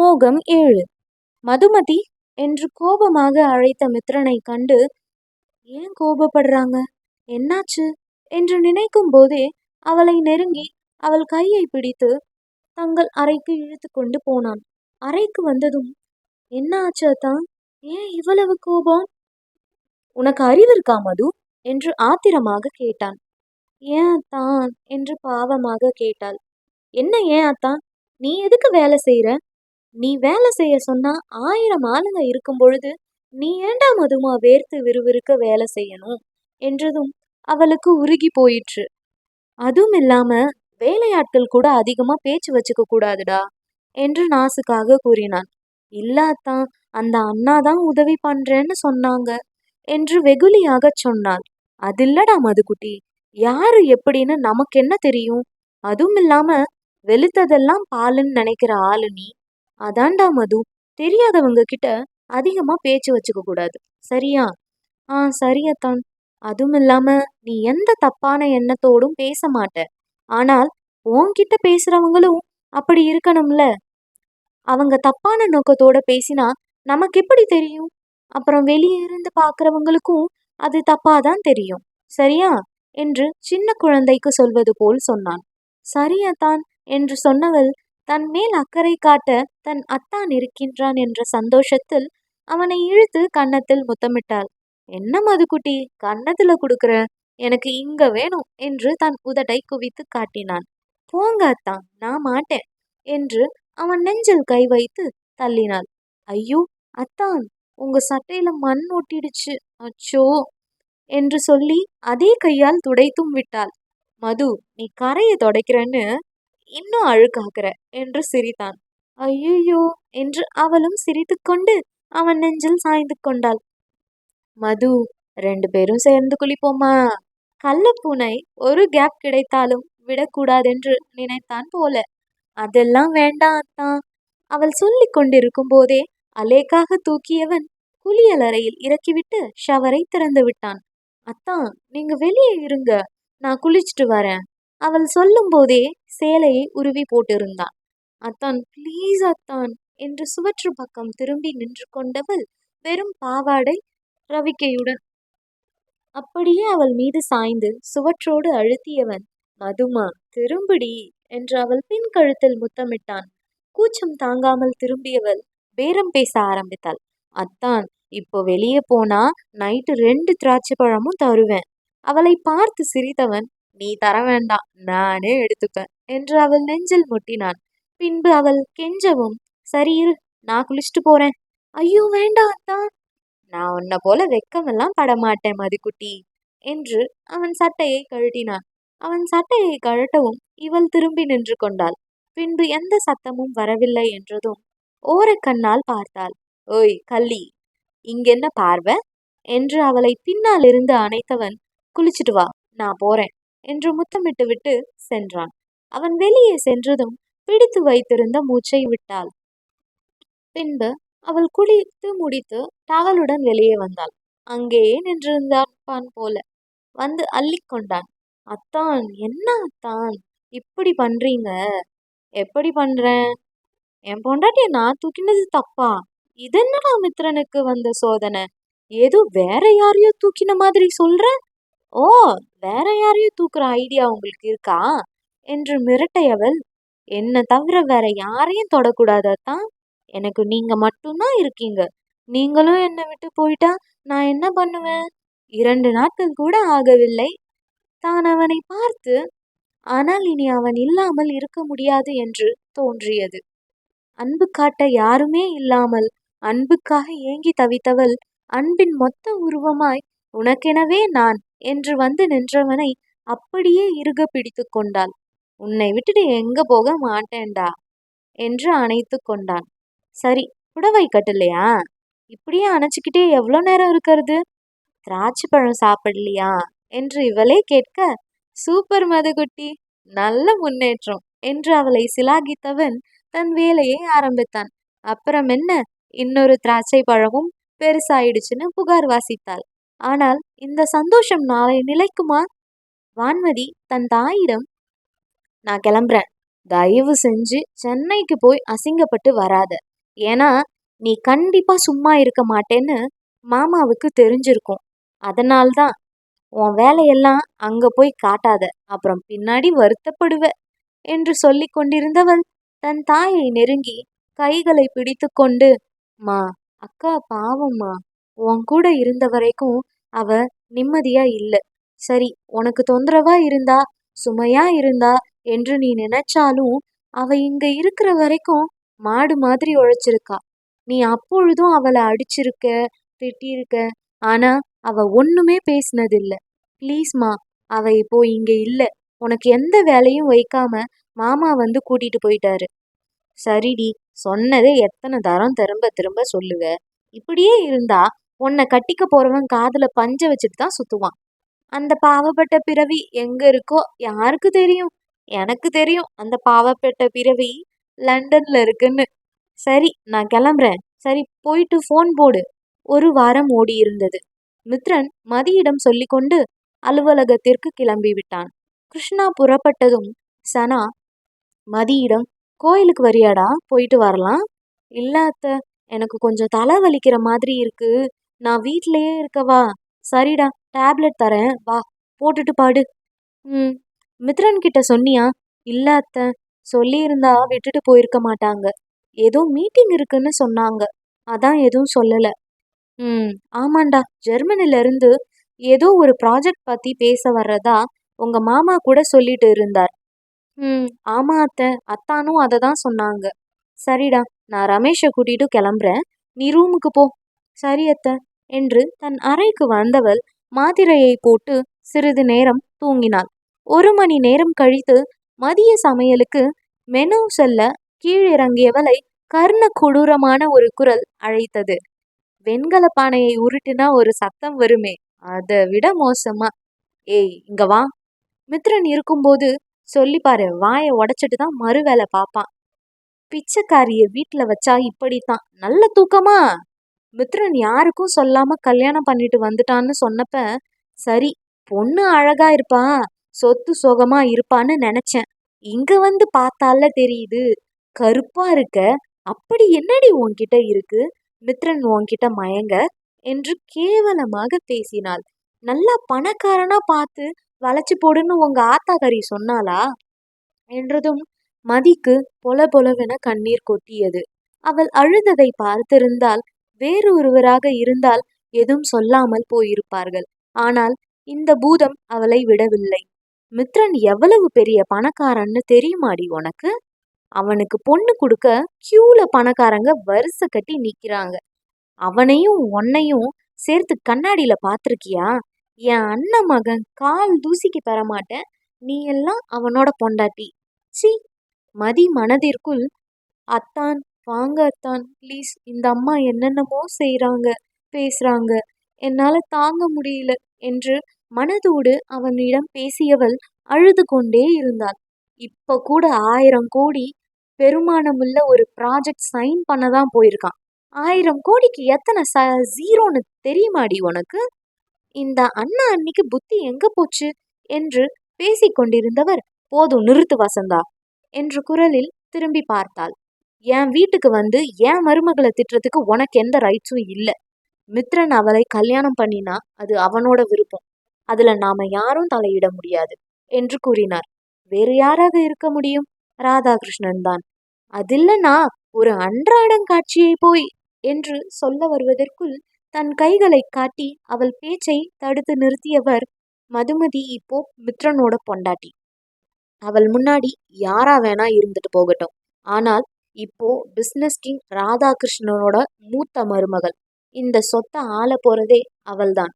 மோகம் ஏழு. மதுமதி என்று கோபமாக அழைத்த மித்ரனை கண்டு ஏன் கோபப்படுறாங்க? என்னாச்சு? என்று நினைக்கும் போதே அவளை நெருங்கி அவள் கையை பிடித்து தங்கள் அறைக்கு இழுத்து கொண்டு போனான். அறைக்கு வந்ததும் என்ன ஆச்சு அத்தான் ஏன் இவ்வளவு கோபம்? உனக்கு அறிவு இருக்கா மது? என்று ஆத்திரமாக கேட்டான். ஏன் அத்தான் என்று பாவமாக கேட்டாள். என்ன ஏன் அத்தான் நீ எதுக்கு வேலை செய்யற நீ வேலை செய்ய சொன்னா ஆயிரம் ஆளுங்க இருக்கும் பொழுது நீ ஏண்டா மதுமா வேர்த்து விறுவிறுக்க வேலை செய்யணும்? என்றதும் அவளுக்கு உருகி போயிற்று. அதுவும் இல்லாம வேலையாட்கள் கூட அதிகமா பேச்சு வச்சுக்க கூடாதுடா என்று நாசுக்காக கூறினான். இல்லாதான் அந்த அண்ணா தான் உதவி பண்றேன்னு சொன்னாங்க என்று வெகுளியாக சொன்னாள். அதில்லடா மதுக்குட்டி யாரு எப்படின்னு நமக்கு என்ன தெரியும்? அதுவும் இல்லாம வெளுத்ததெல்லாம் பாலுன்னு நினைக்கிற ஆளு நீ. அதான்டா மது. தெரியாதவங்க கிட்ட அதிகமா பேச்சு வச்சுக்க கூடாது. சரியா? ஆ சரியத்தான் அதுவும் இல்லாம நீ எந்த தப்பான எண்ணத்தோடும் பேச மாட்ட. ஆனால் உன்கிட்ட பேசுறவங்களும் அப்படி இருக்கணும்ல. அவங்க தப்பான நோக்கத்தோட பேசினா நமக்கு எப்படி தெரியும்? அப்புறம் வெளியே இருந்து பார்க்குறவங்களுக்கும் அது தப்பாதான் தெரியும். சரியா? என்று சின்ன குழந்தைக்கு சொல்வது போல் சொன்னான். சரியாதான் என்று சொன்னவள் தன் மேல் அக்கறை காட்ட தன் அத்தான் இருக்கின்றான் என்ற சந்தோஷத்தில் அவனை இழுத்து கன்னத்தில் முத்தமிட்டாள். என்ன மதுக்குட்டி கன்னத்துல கொடுக்குற? எனக்கு இங்க வேணும் என்று தன் உதட்டை குவித்து காட்டினான். போங்க அத்தான் நான் மாட்டேன் என்று அவன் நெஞ்சில் கை வைத்து தள்ளினாள். ஐயோ அத்தான் உங்க சட்டையில மண் ஒட்டிடுச்சு அச்சோ என்று சொல்லி அதே கையால் துடைத்தும் விட்டாள். மது நீ கரையை துடைக்கிறன்னு இன்னும் அழுக்காக்குற என்று சிரித்தான். ஐயோ என்று அவளும் சிரித்துக்கொண்டு அவன் நெஞ்சில் சாய்ந்து கொண்டாள். மது ரெண்டு பேரும் சேர்ந்து குளிப்போமா? கள்ளப்பூனை ஒரு கேப் கிடைத்தாலும் விடக்கூடாதென்று நினைத்தான் போல. அதெல்லாம் வேண்டாம் அத்தான் அவள் சொல்லி கொண்டிருக்கும் போதே அலேக்காக தூக்கியவன் குளியலறையில் இறக்கிவிட்டு ஷவரை திறந்து விட்டான். அத்தான் நீங்க வெளியே இருங்க. நான் குளிச்சுட்டு வரேன். அவள் சொல்லும் போதே சேலையை உருவி போட்டிருந்தான். அத்தான் ப்ளீஸ் அத்தான் என்று சுவற்று பக்கம் திரும்பி நின்று கொண்டவள் வெறும் பாவாடை ரவிக்கையுடன். அப்படியே அவள் மீது சாய்ந்து சுவற்றோடு அழுத்தியவன் மதுமா திரும்புடி என்று அவள் பின் கழுத்தில் முத்தமிட்டான். கூச்சம் தாங்காமல் திரும்பியவள் பேரம் பேச ஆரம்பித்தாள். அத்தான் இப்போ வெளியே போனா நைட்டு ரெண்டு திராட்சை பழமும் தருவேன். அவளை பார்த்து சிரித்தவன் நீ தர வேண்டாம் நானே எடுத்துக்க என்று அவள் நெஞ்சில் முட்டினான். பின்பு அவள் கெஞ்சவும் சரி இரு நான் குளிச்சுட்டு போறேன். ஐயோ வேண்டாம் தான் நான் உன்னை போல வெக்கமெல்லாம் படமாட்டேன் மதிக்குட்டி என்று அவன் சட்டையை கழட்டினான். அவன் சட்டையை கழட்டவும் இவள் திரும்பி நின்று கொண்டாள். பின்பு எந்த சத்தமும் வரவில்லை என்றதும் ஓரக்கண்ணால் பார்த்தாள். ஓய் கள்ளி இங்கென்ன பார்வை? என்று அவளை பின்னால் இருந்து அணைத்தவன் குளிச்சுட்டு வா நான் போறேன். என்று முத்தமிட்டு விட்டு சென்றான். அவன் வெளியே சென்றதும் பிடித்து வைத்திருந்த மூச்சை விட்டாள். பின்பு அவள் குளித்து முடித்து டவலுடன் வெளியே வந்தாள். அங்கேயே நின்றிருந்தான் போல. வந்து அள்ளிக்கொண்டான் அத்தான் என்ன அத்தான்? இப்படி பண்றீங்க? எப்படி பண்றேன்? என் பொண்டாட்டிய நான் தூக்கினது தப்பா? இதென்னடா மித்ரனுக்கு வந்த சோதனை? ஏதோ வேற யாரையோ தூக்கின மாதிரி சொல்ற? ஓ வேற யாரையும் தூக்குற ஐடியா உங்களுக்கு இருக்கா? என்று மிரட்டையவள் என்னை தவிர வேற யாரையும் தொடக்கூடாதான் எனக்கு நீங்க மட்டும்தான் இருக்கீங்க. நீங்களும் என்னை விட்டு போயிட்டா நான் என்ன பண்ணுவேன்? இரண்டு நாட்கள் கூட ஆகவில்லை. தான் அவனை பார்த்து ஆனால் இனி அவன் இல்லாமல் இருக்க முடியாது என்று தோன்றியது. அன்பு காட்ட யாருமே இல்லாமல் அன்புக்காக ஏங்கி தவித்தவள் அன்பின் மொத்த உருவமாய் உனக்கெனவே நான் என்று வந்து நின்றவனை அப்படியே இறுக பிடித்து கொண்டாள். உன்னை விட்டுட்டு எங்க போக மாட்டேன்டா என்று அணைத்து கொண்டான். சரி புடவை கட்டலையா? இப்படியே அணைச்சிக்கிட்டே எவ்வளோ நேரம் இருக்கிறது? திராட்சை பழம் சாப்பிடலையா? என்று இவளே கேட்க சூப்பர் மதுகுட்டி நல்ல முன்னேற்றம் என்று அவளை சிலாகித்தவன் தன் வேலையை ஆரம்பித்தான். அப்புறம் என்ன? இன்னொரு திராட்சை பழமும் பெருசாயிடுச்சுன்னு புகார் வாசித்தாள். ஆனால் இந்த சந்தோஷம் நாளை நிலைக்குமா? வான்மதி தன் தாயிடம் நான் கிளம்புறேன். தயவு செஞ்சு சென்னைக்கு போய் அசிங்கப்பட்டு வராத. ஏன்னா நீ கண்டிப்பா சும்மா இருக்க மாட்டேன்னு மாமாவுக்கு தெரிஞ்சிருக்கும். அதனால்தான் உன் வேலையெல்லாம் அங்க போய் காட்டாத. அப்புறம் பின்னாடி வருத்தப்படுவ என்று சொல்லி கொண்டிருந்தவள் தன் தாயை நெருங்கி கைகளை பிடித்து கொண்டு மா அக்கா பாவம்மா உன் கூட இருந்த வரைக்கும் அவ நிம்மதியா இல்ல. சரி உனக்கு தொந்தரவா இருந்தா சுமையா இருந்தா என்று நீ நினைச்சாலும் அவ இங்க இருக்கிற வரைக்கும் மாடு மாதிரி உழைச்சிருக்கா. நீ அப்பொழுதும் அவளை அடிச்சிருக்க திட்டியிருக்க ஆனா அவ ஒண்ணுமே பேசினதில்ல. ப்ளீஸ்மா அவ இப்போ இங்க இல்ல. உனக்கு எந்த வேலையும் வைக்காம மாமா வந்து கூட்டிட்டு போயிட்டாரு. சரிடி சொன்னதே எத்தனை தரம் திரும்ப திரும்ப சொல்லுவ. இப்படியே இருந்தா உன்னை கட்டிக்க போறவன் காதில் பஞ்ச வச்சுட்டு தான் சுத்துவான். அந்த பாவப்பட்ட பிறவி எங்க இருக்கோ யாருக்கு தெரியும்? எனக்கு தெரியும் அந்த பாவப்பட்ட பிறவி லண்டன்ல இருக்குன்னு. சரி நான் கிளம்புறேன். சரி போயிட்டு ஃபோன் போடு. ஒரு வாரம் ஓடி இருந்தது. மித்ரன் மதியிடம் சொல்லிக்கொண்டு அலுவலகத்திற்கு கிளம்பி விட்டான். கிருஷ்ணா புறப்பட்டதும் சனா மதியிடம் கோயிலுக்கு வரியாடா? போயிட்டு வரலாம்? இல்லாத்த எனக்கு கொஞ்சம் தலை வலிக்கிற மாதிரி இருக்கு. நான் வீட்லயே இருக்கவா சரிடா டேப்லெட் தரேன். வா போட்டுட்டு பாடு. ம் மித்ரன் கிட்ட சொன்னியா? இல்ல அத்தை. சொல்லியிருந்தா விட்டுட்டு போயிருக்க மாட்டாங்க. ஏதோ மீட்டிங் இருக்குன்னு சொன்னாங்க. அதான் எதுவும் சொல்லல. ம் ஆமாண்டா. ஜெர்மனில இருந்து ஏதோ ஒரு ப்ராஜெக்ட் பத்தி பேச வர்றதா உங்க மாமா கூட சொல்லிட்டு இருந்தார். ம் ஆமா அத்தை. அத்தானும் அதை தான் சொன்னாங்க. சரிடா நான் ரமேஷை கூட்டிட்டு கிளம்புறேன். நீ ரூமுக்கு போ. சரி அத்தை. என்று தன் அறைக்கு வந்தவள் மாத்திரையை போட்டு சிறிது நேரம் தூங்கினாள். ஒரு மணி நேரம் கழித்து மதிய சமையலுக்கு மெனு செல்ல கீழிறங்கியவளை கர்ண கொடூரமான ஒரு குரல் அழைத்தது. வெண்கல பானையை உருட்டினா ஒரு சத்தம் வருமே அதை விட மோசமா. ஏய் இங்க வா. மித்ரன் இருக்கும்போது சொல்லி பாரு வாயை உடைச்சிட்டு தான் மறு வேலை பார்ப்பான். பிச்சைக்காரிய வீட்டுல வச்சா இப்படித்தான். நல்ல தூக்கமா? மித்ரன் யாருக்கும் சொல்லாம கல்யாணம் பண்ணிட்டு வந்துட்டான்னு சொன்னப்ப சரி பொண்ணு அழகா இருப்பா சொத்து சுகமா இருப்பான்னு நினைச்சேன். இங்க வந்து பார்த்தால தெரியுது கருப்பா இருக்க அப்படி என்னடி உன்கிட்ட இருக்கு? மித்ரன் உன்கிட்ட மயங்க என்று கேவலமாக பேசினாள். நல்லா பணக்காரனா பார்த்து வளைச்சு போடுன்னு உங்க ஆத்தாக்காரி சொன்னாளா? என்றதும் மதிக்கு பொல பொலவென கண்ணீர் கொட்டியது. அவள் அழுததை பார்த்திருந்தால் வேறு ஒருவராக இருந்தால் எதுவும் சொல்லாமல் போயிருப்பார்கள். ஆனால் இந்த பூதம் அவளை விடவில்லை. மித்ரன் எவ்வளவு பெரிய பணக்காரன்னு தெரியுமாடி உனக்கு? அவனுக்கு பொண்ணு கொடுக்க கியூல பணக்காரங்க வரிசை கட்டி நிக்கிறாங்க. அவனையும் உன்னையும் சேர்த்து கண்ணாடியில பாத்திருக்கியா என் அண்ணன் மகன் கால் தூசிக்கு தரமாட்டேன் நீ எல்லாம் அவனோட பொண்டாட்டி. சி மதி மனதிற்குள் அத்தான் வாங்க அத்தான் ப்ளீஸ் இந்த அம்மா என்னென்னமோ செய்கிறாங்க பேசுகிறாங்க என்னால் தாங்க முடியல என்று மனதோடு அவனிடம் பேசியவள் அழுது கொண்டே இருந்தாள். இப்போ கூட ஆயிரம் கோடி பெருமானமுள்ள ஒரு ப்ராஜெக்ட் சைன் பண்ண தான் போயிருக்கான். ஆயிரம் கோடிக்கு எத்தனை ச ஜீரோன்னு தெரியுமாடி உனக்கு? இந்த அண்ணா அன்னைக்கு புத்தி எங்க போச்சு? என்று பேசிக்கொண்டிருந்தவர் போதும் நிறுத்து வசந்தா என்று குரலில் திரும்பி பார்த்தாள். என் வீட்டுக்கு வந்து என் மருமகளை திட்டுறதுக்கு உனக்கு எந்த ரைட்ஸும் இல்லை. மித்ரன் அவளை கல்யாணம் பண்ணினா அது அவனோட விருப்பம். அதுல நாம யாரும் தலையிட முடியாது என்று கூறினார். வேறு யாராக இருக்க முடியும்? ராதாகிருஷ்ணன் தான். அதில்லனா ஒரு அன்றாடம் காட்சியை போய் என்று சொல்ல வருவதற்குள் தன் கைகளை காட்டி அவள் பேச்சை தடுத்து நிறுத்தியவர் மதுமதி இப்போ மித்ரனோட பொண்டாட்டி. அவள் முன்னாடி யாரா வேணா இருந்துட்டு போகட்டும். ஆனால் இப்போ பிஸ்னஸ் கிங் ராதாகிருஷ்ணனோட மூத்த மருமகள். இந்த சொத்தை ஆள போறதே அவள்தான்.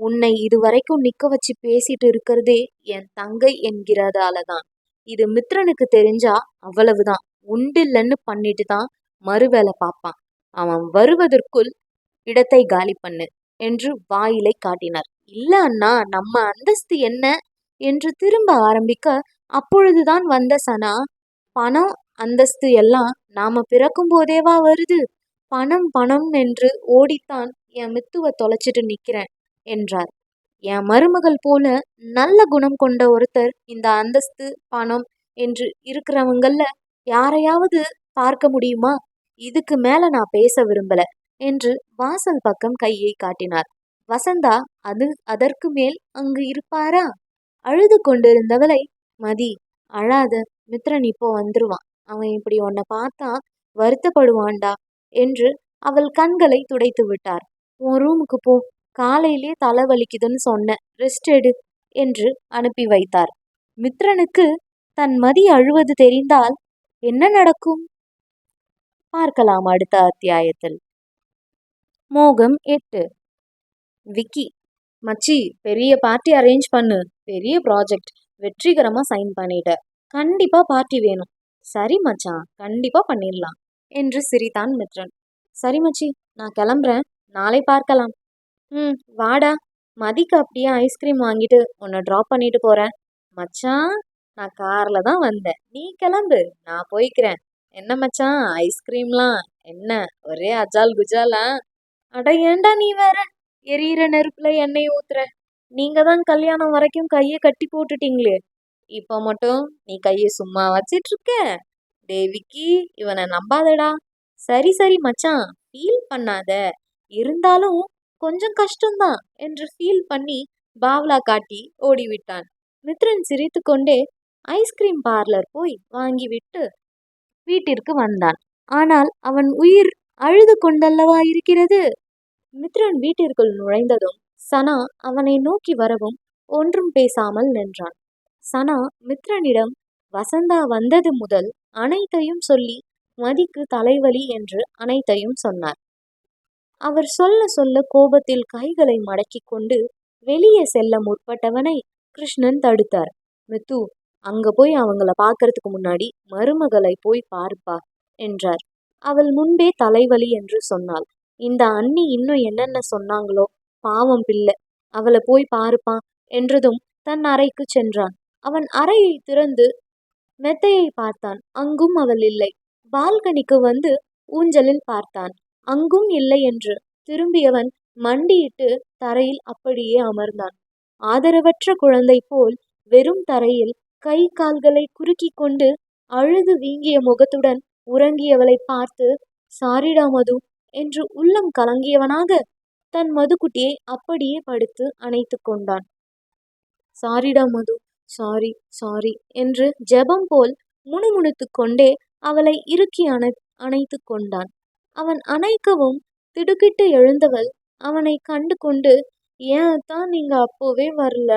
உன்னை இதுவரைக்கும் நிக்க வச்சு பேசிட்டு இருக்கிறதே என் தங்கை என்கிறதால தான் இது மித்ரனுக்கு தெரிஞ்சா அவ்வளவுதான். உண்டில்லன்னு பண்ணிட்டு தான் மறுவேலை பார்ப்பான். அவன் வருவதற்குள் இடத்தை காலி பண்ணு என்று வாயிலை காட்டினார். இல்ல அண்ணா நம்ம அந்தஸ்து என்ன? என்று திரும்ப ஆரம்பிக்க அப்பொழுதுதான் வந்த சனா பணம் அந்தஸ்து எல்லாம் நாம பிறக்கும் போதேவா வருது? பணம் பணம் என்று ஓடித்தான் என் மித்துவ தொலைச்சிட்டு நிக்கிறேன் என்றார். என் மருமகள் போல நல்ல குணம் கொண்ட ஒருத்தர் இந்த அந்தஸ்து பணம் என்று இருக்கிறவங்கள யாரையாவது பார்க்க முடியுமா? இதுக்கு மேல நான் பேச விரும்பல என்று வாசல் பக்கம் கையை காட்டினார். வசந்தா அது அதற்கு மேல் அங்கு இருப்பாரா? அழுது கொண்டிருந்தவளை மதி அழாத மித்ரன் இப்போ வந்துருவான். அவன் இப்படி உன்னை பார்த்தா வருத்தப்படுவான்டா என்று அவள் கண்களை துடைத்து விட்டார். உன் ரூமுக்கு போ. காலையிலே தலை வலிக்குதுன்னு சொன்னேன் ரெஸ்ட் எடு என்று அனுப்பி வைத்தார். மித்ரனுக்கு தன் மதி அழுவது தெரிந்தால் என்ன நடக்கும்? பார்க்கலாம் அடுத்த அத்தியாயத்தில். மோகம் எட்டு. விக்கி மச்சி பெரிய பார்ட்டி அரேஞ்ச் பண்ணு. பெரிய ப்ராஜெக்ட். வெற்றிகரமா சைன் பண்ணிட்ட. கண்டிப்பா பார்ட்டி வேணும். சரி மச்சான். கண்டிப்பாக பண்ணிடலாம். என்று சிரித்தான் மித்ரன். சரி மச்சி நான் கிளம்புறேன். நாளை பார்க்கலாம். ம் வாடா. மதிக்கு அப்படியே ஐஸ்கிரீம் வாங்கிட்டு உன்னை ட்ராப் பண்ணிட்டு போகிறேன் மச்சான் நான் காரில் தான் வந்தேன். நீ கிளம்பு. நான் போய்க்கிறேன். என்ன மச்சான்? ஐஸ்கிரீம்லாம் என்ன? ஒரே அஜால் குஜாலா? அட ஏன்டா நீ வேற? எரியிற நெருப்புல எண்ணெய் ஊத்துற. நீங்க தான் கல்யாணம் வரைக்கும் கையை கட்டி போட்டுட்டீங்களே. இப்போ மட்டும் நீ கையை சும்மா வச்சிட்ருக்க. தேவிக்கு இவனை நம்பாதடா. சரி சரி மச்சான் ஃபீல் பண்ணாத. இருந்தாலும் கொஞ்சம் கஷ்டம்தான் என்று ஃபீல் பண்ணி பாவ்லா காட்டி ஓடிவிட்டான். மித்ரன் சிரித்துக்கொண்டே ஐஸ்கிரீம் பார்லர் போய் வாங்கிவிட்டு வீட்டிற்கு வந்தான். ஆனால் அவன் உயிர் அழுது கொண்டல்லவா இருக்கிறது? மித்ரன் வீட்டிற்குள் நுழைந்ததும் சனா அவனை நோக்கி வரவும் ஒன்றும் பேசாமல் நின்றான். சனா மித்ரனிடம் வசந்தா வந்தது முதல் அனைத்தையும் சொல்லி மதிக்கு தலைவலி என்று அனைத்தையும் சொன்னார். அவர் சொல்ல சொல்ல கோபத்தில் கைகளை மடக்கிக் கொண்டு வெளியே செல்ல முற்பட்டவனை கிருஷ்ணன் தடுத்தார். மித்து அங்க போய் அவங்கள பார்க்கறதுக்கு முன்னாடி மருமகளை போய் பார்ப்பா என்றார். அவள் முன்பே தலைவலி என்று சொன்னாள். இந்த அண்ணி இன்னும் என்னென்ன சொன்னாங்களோ பாவம் பிள்ளை அவளை போய் பாருப்பான் என்றதும் தன் அறைக்கு சென்றான். அவன் அறையை திறந்து மெத்தையை பார்த்தான். அங்கும் அவள் இல்லை. பால்கனிக்கு வந்து ஊஞ்சலில் பார்த்தான். அங்கும் இல்லை என்று திரும்பியவன் மண்டியிட்டு தரையில் அப்படியே அமர்ந்தான். ஆதரவற்ற குழந்தை போல் வெறும் தரையில் கை கால்களை குறுக்கி கொண்டு அழுது வீங்கிய முகத்துடன் உறங்கியவளை பார்த்து சாரிடா மது என்று உள்ளம் கலங்கியவனாக தன் மதுக்குட்டியை அப்படியே படுத்து அணைத்து கொண்டான். சாரிடா மது சாரி சாரி என்று ஜெபம் போல் முணுமுணுத்து கொண்டே அவளை இறுக்கி அணை அணைத்து கொண்டான். அவன் அணைக்கவும் திடுக்கிட்டு எழுந்தவள் அவனை கண்டு கொண்டு ஏன் தான் நீங்க அப்போவே வரல?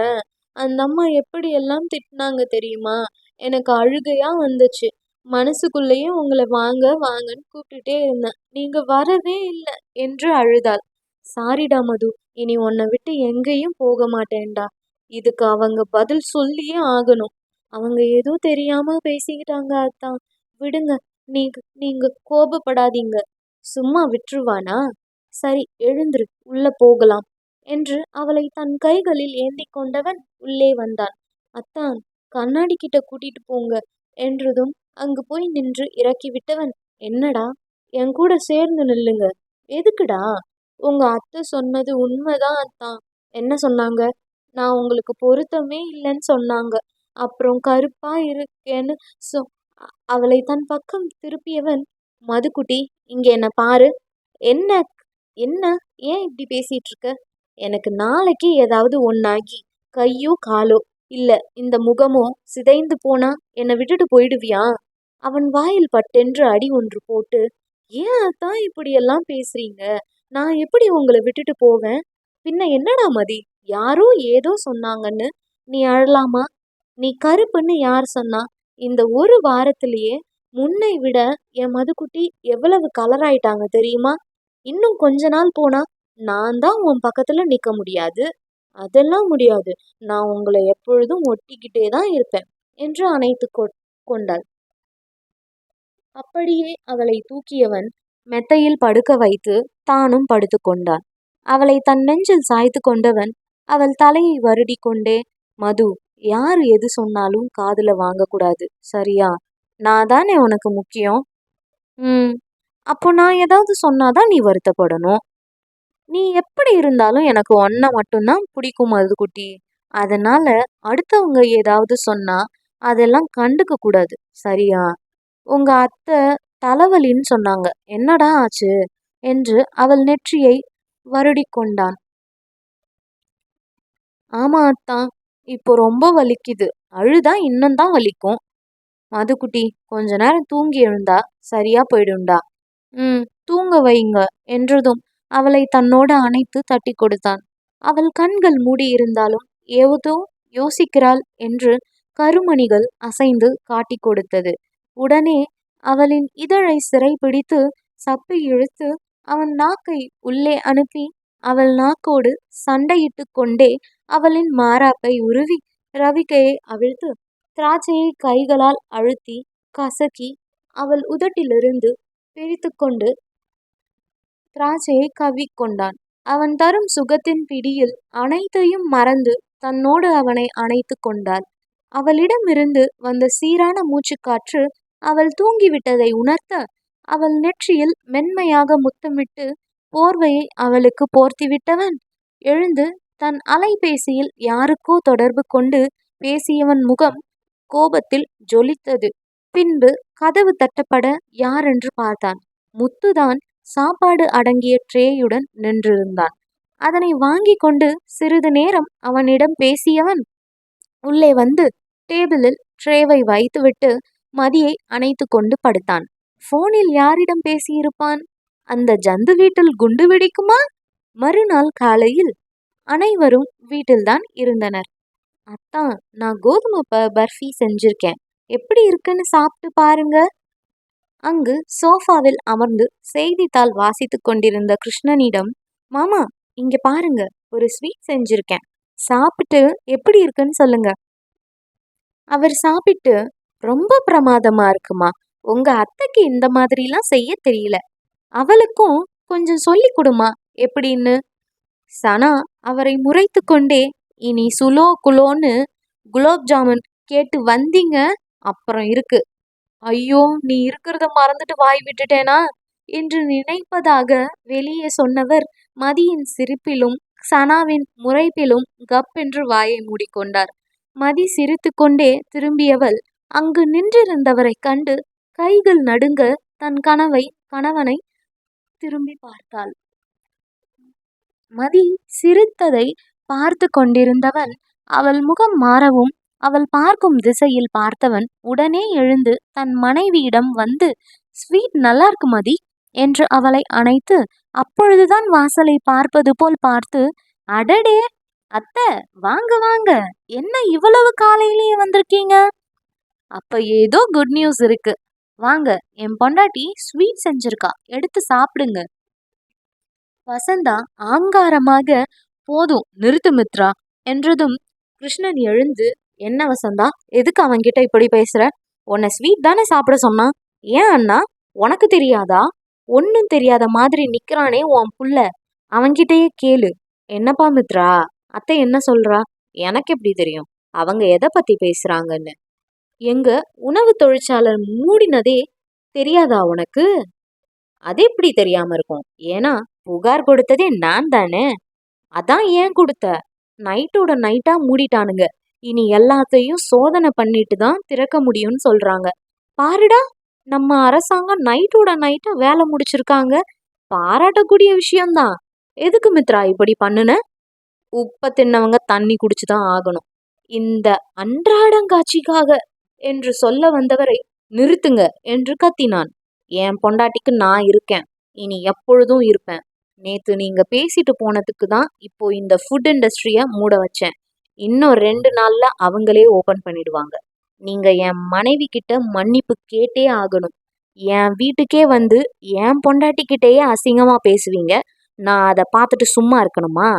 அந்த அம்மா எப்படியெல்லாம் திட்டினாங்க தெரியுமா? எனக்கு அழுகையா வந்துச்சு. மனசுக்குள்ளேயே உங்களை வாங்க வாங்கன்னு கூப்பிட்டுட்டே இருந்தேன். நீங்க வரவே இல்லை என்று அழுதாள். சாரிடா மது. இனி உன்னை விட்டு எங்கேயும் போக மாட்டேன்டா. இதுக்கு அவங்க பதில் சொல்லியே ஆகணும். அவங்க ஏதோ தெரியாம பேசிக்கிட்டாங்க அத்தான் விடுங்க நீங்க நீங்க கோபப்படாதீங்க. சும்மா விட்டுருவானா? சரி எழுந்துரு உள்ள போகலாம் என்று அவளை தன் கைகளில் ஏந்தி கொண்டவன் உள்ளே வந்தான். அத்தான் கண்ணாடி கிட்ட கூட்டிட்டு போங்க என்றதும் அங்கு போய் நின்று இறக்கி விட்டவன் என்னடா? என் கூட சேர்ந்து நில்லுங்க. எதுக்குடா? உங்க அத்தை சொன்னது உண்மைதான் அத்தான் என்ன சொன்னாங்க? நான் உங்களுக்கு பொருத்தமே இல்லைன்னு சொன்னாங்க. அப்புறம் கருப்பா இருக்கேன்னு சொ அவளை தன் பக்கம் திருப்பியவன் மதுக்குட்டி இங்க என்ன பாரு. என்ன என்ன ஏன் இப்படி பேசிட்டு இருக்க எனக்கு நாளைக்கு ஏதாவது ஒன்னாகி கையோ காலோ இல்ல இந்த முகமோ சிதைந்து போனா என்னை விட்டுட்டு போயிடுவியா? அவன் வாயில் பட்டென்று அடி ஒன்று போட்டு ஏன் தான் இப்படியெல்லாம் பேசுறீங்க? நான் எப்படி உங்களை விட்டுட்டு போவேன்? பின்ன என்னடா மதி? யாரோ ஏதோ சொன்னாங்கன்னு நீ அழலாமா? நீ கருப்புன்னு யார் சொன்னா? இந்த ஒரு வாரத்திலேயே முன்னை விட என் மதுக்குட்டி எவ்வளவு கலர் ஆயிட்டாங்க தெரியுமா? இன்னும் கொஞ்ச நாள் போனா நான் தான் உன் பக்கத்துல நிக்க முடியாது. அதெல்லாம் முடியாது. நான் உங்களை எப்பொழுதும் ஒட்டிக்கிட்டே தான் இருப்பேன் என்று அணைத்து கொ- கொண்டாள். அப்படியே அவளை தூக்கியவன் மெத்தையில் படுக்க வைத்து தானும் படுத்துக்கொண்டான். அவளை தன் நெஞ்சில் சாய்த்து கொண்டவன் அவள் தலையை வருடி கொண்டே மது யார் எது சொன்னாலும் காதுல வாங்கக்கூடாது. சரியா? நான் தானே உனக்கு முக்கியம்? ம். அப்போ நான் ஏதாவது சொன்னாதான் நீ வருத்தப்படணும். நீ எப்படி இருந்தாலும் எனக்கு ஒன்றை மட்டும்தான் பிடிக்கும் மதுக்குட்டி அதனால அடுத்தவங்க ஏதாவது சொன்னா அதெல்லாம் கண்டுக்க கூடாது. சரியா? உங்க அத்தை தலைவலின்னு சொன்னாங்க. என்னடா ஆச்சு? என்று அவள் நெற்றியை வருடிக்கொண்டான். ஆமா அத்தா. இப்போ ரொம்ப வலிக்குது. அழுதா இன்னும் தான் வலிக்கும். மதுக்குட்டி கொஞ்ச நேரம் தூங்கி எழுந்தா சரியா போயிடும்டா. ம் தூங்க வைங்க என்றதும் அவளை தன்னோடு அணைத்து தட்டி கொடுத்தான். அவள் கண்கள் மூடி இருந்தாலும் ஏதோ யோசிக்கிறாள் என்று கருமணிகள் அசைந்து காட்டி கொடுத்தது. உடனே அவளின் இதழை சிறைபிடித்து சப்பி இழுத்து அவன் நாக்கை உள்ளே அனுப்பி அவள் நாக்கோடு சண்டையிட்டு கொண்டே அவளின் மாறாப்பை உருவி ரவிக்கையை அவிழ்த்து திராட்சையை கைகளால் அழுத்தி கசக்கி அவள் உதட்டிலிருந்து பிரித்துக்கொண்டு திராட்சையை கவ்விக்கொண்டான் அவன் தரும் சுகத்தின் பிடியில் அனைத்தையும் மறந்து தன்னோடு அவனை அணைத்து கொண்டாள். அவளிடமிருந்து வந்த சீரான மூச்சுக்காற்று அவள் தூங்கிவிட்டதை உணர்த்த அவள் நெற்றியில் மென்மையாக முத்தமிட்டு போர்வையை அவளுக்கு போர்த்திவிட்டவன்? எழுந்து தன் அலைபேசியில் யாருக்கோ தொடர்பு கொண்டு பேசியவன் முகம் கோபத்தில் ஜொலித்தது. பின்பு கதவு தட்டப்பட யாரென்று பார்த்தான். முத்துதான் சாப்பாடு அடங்கிய ட்ரேயுடன் நின்றிருந்தான். அதனை வாங்கி கொண்டு சிறிது நேரம் அவனிடம் பேசியவன் உள்ளே வந்து டேபிளில் ட்ரேவை வைத்துவிட்டு மதியை அணைத்து கொண்டு படுத்தான். போனில் யாரிடம் பேசியிருப்பான்? அந்த ஜந்து வீட்டில் குண்டு வெடிக்குமா? மறுநாள் காலையில் அனைவரும் வீட்டில்தான் இருந்தனர். அத்தான் நான் கோதுமை ப பர்ஃபி செஞ்சிருக்கேன். எப்படி இருக்குன்னு சாப்பிட்டு பாருங்க. அங்கு சோஃபாவில் அமர்ந்து செய்தித்தாள் வாசித்துக் கொண்டிருந்த கிருஷ்ணனிடம் மாமா இங்க பாருங்க ஒரு ஸ்வீட் செஞ்சிருக்கேன். சாப்பிட்டு எப்படி இருக்குன்னு சொல்லுங்க. அவர் சாப்பிட்டு ரொம்ப பிரமாதமா இருக்குமா? உங்க அத்தைக்கு இந்த மாதிரிலாம் செய்ய தெரியல. அவளுக்கும் கொஞ்சம் சொல்லி கொடுமா எப்படின்னு? சனா அவரை முறைத்து கொண்டே இனி சுலோ குலோன்னு குலோப் ஜாமுன் கேட்டு வந்தீங்க அப்புறம் இருக்கு. ஐயோ நீ இருக்கிறத மறந்துட்டு வாய் விட்டுட்டேனா? என்று நினைப்பதாக வெளியே சொன்னவர் மதியின் சிரிப்பிலும் சனாவின் முறைப்பிலும் கப் என்று வாயை மூடிக்கொண்டார். மதி சிரித்துக்கொண்டே திரும்பியவள் அங்கு நின்றிருந்தவரை கண்டு கைகள் நடுங்க தன் கனவை கணவனை திரும்பி பார்த்தாள். மதி சிரித்ததை பார்த்து கொண்டிருந்தவன் அவள் முகம் மாறவும் அவள் பார்க்கும் திசையில் பார்த்தவன் உடனே எழுந்து தன் மனைவியிடம் வந்து ஸ்வீட் நல்லா இருக்கு மதி என்று அவளை அணைத்து அப்பொழுதுதான் வாசலை பார்ப்பது போல் பார்த்து அடடே அத்தை வாங்க வாங்க என்ன இவ்வளவு காலையிலேயே வந்திருக்கீங்க? அப்ப ஏதோ குட் நியூஸ் இருக்கு. வாங்க என் பொண்டாட்டி ஸ்வீட் செஞ்சிருக்கா எடுத்து சாப்பிடுங்க. வசந்தா ஆங்காரமாக போதும் நிறுத்து மித்ரா என்றதும் கிருஷ்ணன் எழுந்து என்ன வசந்தா எதுக்கு அவன்கிட்ட இப்படி பேசுற? உன்னை ஸ்வீட் தானே சாப்பிட சொன்னான் ஏன் அண்ணா உனக்கு தெரியாதா? ஒன்றும் தெரியாத மாதிரி நிற்கிறானே உன் புள்ள. அவன்கிட்டயே கேளு. என்னப்பா மித்ரா அத்தை என்ன சொல்றா? எனக்கு எப்படி தெரியும்? அவங்க எதை பத்தி பேசுறாங்கன்னு. எங்க உணவு தொழிற்சாலை மூடினதே தெரியாதா உனக்கு? அது எப்படி தெரியாம இருக்கும்? ஏன்னா புகார் கொடுத்ததே நான் தானே. அதான் ஏன் கொடுத்த? நைட்டோட நைட்டா மூடிட்டானுங்க. இனி எல்லாத்தையும் சோதனை பண்ணிட்டு தான் திறக்க முடியும்னு சொல்றாங்க. பாருடா நம்ம அரசாங்கம் நைட்டோட நைட்டா வேலை முடிச்சிருக்காங்க. பாராட்டக்கூடிய விஷயம்தான். எதுக்கு மித்ரா இப்படி பண்ணுன? உப்பை தின்னவங்க தண்ணி குடிச்சுதான் ஆகணும். இந்த அன்றாடங்காட்சிக்காக என்று சொல்ல வந்தவரை நிறுத்துங்க என்று கத்தினான். என் பொண்டாட்டிக்கு நான் இருக்கேன். இனி எப்பொழுதும் இருப்பேன். நேத்து நீங்க பேசிட்டு போனதுக்கு தான் இப்போ இந்த ஃபுட் இண்டஸ்ட்ரிய மூட வச்சேன். இன்னும் ரெண்டு நாள்ல அவங்களே ஓபன் பண்ணிடுவாங்க. நீங்க என் மனைவி கிட்ட மன்னிப்பு கேட்டே ஆகணும். என் வீட்டுக்கே வந்து என் பொண்டாட்டிக்கிட்டேயே அசிங்கமா பேசுவீங்க. நான் அதை பார்த்துட்டு சும்மா இருக்கணுமா?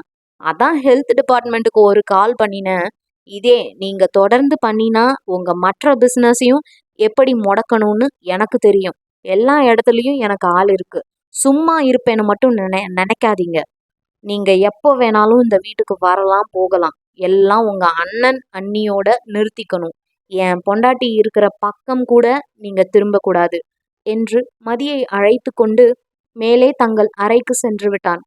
அதான் ஹெல்த் டிபார்ட்மெண்ட்டுக்கு ஒரு கால் பண்ணினேன். இதே நீங்க தொடர்ந்து பண்ணினா உங்க மற்ற பிசினஸையும் எப்படி முடக்கணும்னு எனக்கு தெரியும். எல்லா இடத்துலையும் எனக்கு ஆள் இருக்கு. சும்மா இருப்பேன்னு மட்டும் நினை நினைக்காதீங்க. நீங்க எப்போ வேணாலும் இந்த வீட்டுக்கு வரலாம் போகலாம். எல்லாம் உங்க அண்ணன் அண்ணியோட நிறுத்திக்கணும். என் பொண்டாட்டி இருக்கிற பக்கம் கூட நீங்க திரும்பக்கூடாது என்று மதியை அழைத்து கொண்டு மேலே தங்கள் அறைக்கு சென்று விட்டான்.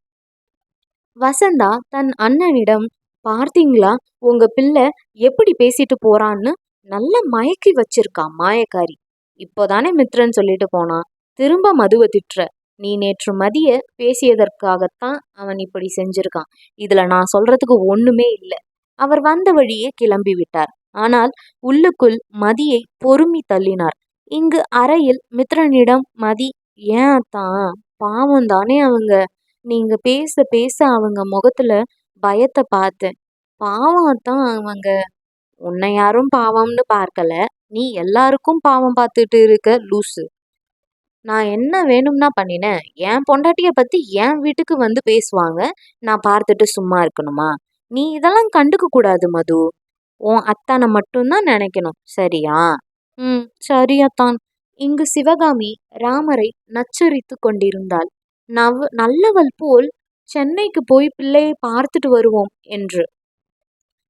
வசந்தா தன் அண்ணனிடம் பார்த்தீங்களா? உங்க பிள்ளை எப்படி பேசிட்டு போறான்னு நல்ல மயக்கி வச்சிருக்கா மாயக்காரி. இப்போதானே மித்ரன் சொல்லிட்டு போனான் திரும்ப மதுவை திட்டுற. நீ நேற்று மதிய பேசியதற்காகத்தான் அவன் இப்படி செஞ்சிருக்கான். இதுல நான் சொல்றதுக்கு ஒண்ணுமே இல்லை. அவர் வந்த வழியே கிளம்பி விட்டார். ஆனால் உள்ளுக்குள் மதியை பொறுமி தள்ளினார். இங்கு அறையில் மித்ரனிடம் மதி ஏன் தான் பாவம் தானே அவங்க. நீங்க பேச பேச அவங்க முகத்துல பயத்தை பார்த்தேன் பாவம் தான் அவங்க. உன்னை யாரும் பாவம்னு பார்க்கல. நீ எல்லாருக்கும் பாவம் பார்த்துட்டு இருக்க லூசு. நான் என்ன வேணும்னா பண்ணினேன். என் பொண்டாட்டிய பத்தி என் வீட்டுக்கு வந்து பேசுவாங்க. நான் பார்த்துட்டு சும்மா இருக்கணுமா? நீ இதெல்லாம் கண்டுக்க கூடாது மது. உன் அத்தானை மட்டும்தான் நினைக்கணும். சரியா? ம் சரியாத்தான் இங்கு சிவகாமி ராமரை நச்சரித்து கொண்டிருந்தாள். நவ் நல்லவள் போல் சென்னைக்கு போய் பிள்ளையை பார்த்துட்டு வருவோம் என்று.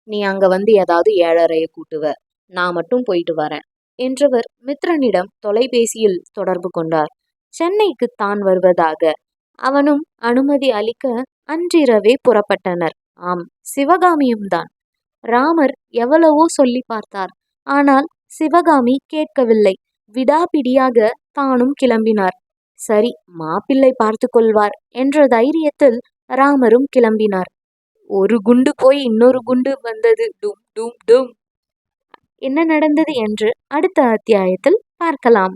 நீ அங்க வந்து ஏதாவது ஏழரைய கூட்டுவ. நான் மட்டும் போயிட்டு வரேன் என்றவர் மித்ரனிடம் தொலைபேசியில் தொடர்பு கொண்டார். சென்னைக்கு தான் வருவதாக. அவனும் அனுமதி அளிக்க அன்றிரவே புறப்பட்டனர். ஆம் சிவகாமியும் தான். ராமர் எவ்வளவோ சொல்லி பார்த்தார். ஆனால் சிவகாமி கேட்கவில்லை. விடாபிடியாக தானும் கிளம்பினார். சரி மாப்பிள்ளை பார்த்து கொள்வார் என்ற தைரியத்தில் ராமரும் கிளம்பினார். ஒரு குண்டு போய் இன்னொரு குண்டு வந்தது. டும் டும் டும். என்ன நடந்தது என்று அடுத்த அத்தியாயத்தில் பார்க்கலாம்.